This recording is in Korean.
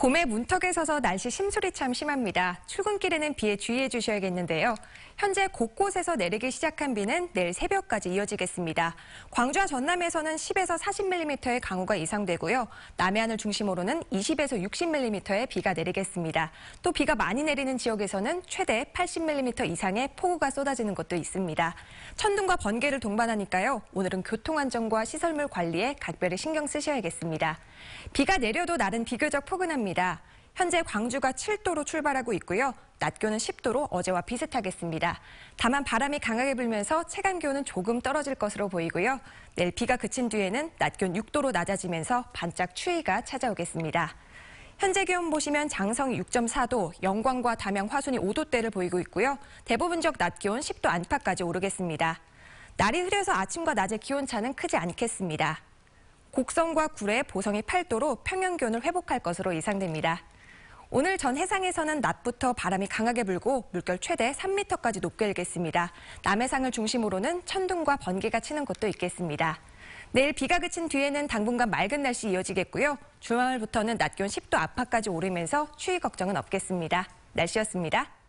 봄에 문턱에 서서 날씨 심술이 참 심합니다. 출근길에는 비에 주의해 주셔야겠는데요. 현재 곳곳에서 내리기 시작한 비는 내일 새벽까지 이어지겠습니다. 광주와 전남에서는 10에서 40mm의 강우가 예상되고요. 남해안을 중심으로는 20에서 60mm의 비가 내리겠습니다. 또 비가 많이 내리는 지역에서는 최대 80mm 이상의 폭우가 쏟아지는 곳도 있습니다. 천둥과 번개를 동반하니까요. 오늘은 교통안전과 시설물 관리에 각별히 신경 쓰셔야겠습니다. 비가 내려도 날은 비교적 포근합니다. 현재 광주가 7도로 출발하고 있고요. 낮 기온은 10도로 어제와 비슷하겠습니다. 다만 바람이 강하게 불면서 체감 기온은 조금 떨어질 것으로 보이고요. 내일 비가 그친 뒤에는 낮 기온 6도로 낮아지면서 반짝 추위가 찾아오겠습니다. 현재 기온 보시면 장성이 6.4도, 영광과 담양, 화순이 5도대를 보이고 있고요. 대부분 지역 낮 기온 10도 안팎까지 오르겠습니다. 날이 흐려서 아침과 낮의 기온 차는 크지 않겠습니다. 곡성과 구례, 보성이 8도로 평년 기온을 회복할 것으로 예상됩니다. 오늘 전 해상에서는 낮부터 바람이 강하게 불고 물결 최대 3m까지 높게 일겠습니다. 남해상을 중심으로는 천둥과 번개가 치는 곳도 있겠습니다. 내일 비가 그친 뒤에는 당분간 맑은 날씨 이어지겠고요. 주말부터는 낮 기온 10도 안팎까지 오르면서 추위 걱정은 없겠습니다. 날씨였습니다.